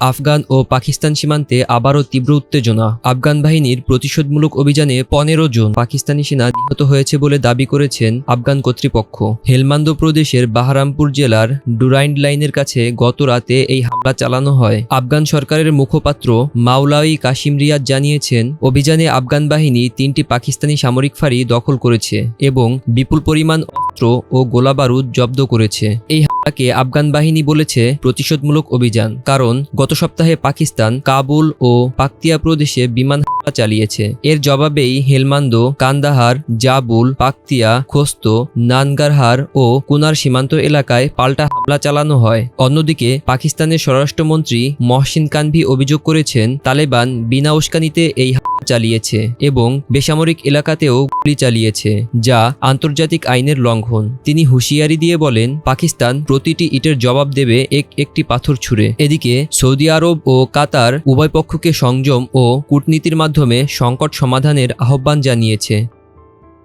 আফগান ও পাকিস্তান সীমান্তে আবারও তীব্র উত্তেজনা। আফগান বাহিনীর প্রতিশোধমূলক অভিযানে পনেরো জন পাকিস্তানি সেনা নিহত হয়েছে বলে দাবি করেছেন আফগান কর্তৃপক্ষ। হেলমান্দ প্রদেশের বাহারামপুর জেলার ডুরাইন্ড লাইনের কাছে গত রাতে এই হামলা চালানো হয়। আফগান সরকারের মুখপাত্র মাওলাই কাশিম রিয়াদ জানিয়েছেন, অভিযানে আফগান বাহিনী তিনটি পাকিস্তানি সামরিক ফাঁড়ি দখল করেছে এবং বিপুল পরিমাণ অস্ত্র ও গোলাবারুদ জব্দ করেছে। এই হামলাকে আফগান বাহিনী বলেছে প্রতিশোধমূলক অভিযান, কারণ গত সপ্তাহে পাকিস্তান কাবুল ও পাকতিয়া প্রদেশে বিমান হামলা চালিয়েছে। এর জবাবেই হেলমান্দ, কান্দাহার, জাবুল, পাকতিয়া, খোস্ত, নানগারহার ও কুনার সীমান্ত এলাকায় পাল্টা হামলা চালানো হয়। অন্যদিকে পাকিস্তানের স্বরাষ্ট্রমন্ত্রী মহসিন কানভি অভিযোগ করেছেন, তালেবান বিনা উস্কানিতে এই চালিয়েছে এবং বেসামরিক এলাকাতেও গুলি চালিয়েছে, যা আন্তর্জাতিক আইনের লঙ্ঘন। তিনি হুঁশিয়ারি দিয়ে বলেন, পাকিস্তান প্রতিটি ইটের জবাব দেবে এক একটি পাথর ছুড়ে। এদিকে, সৌদি আরব ও কাতার উভয় পক্ষকে সংযম ও কূটনীতির মাধ্যমে সংকট সমাধানের আহ্বান জানিয়েছে।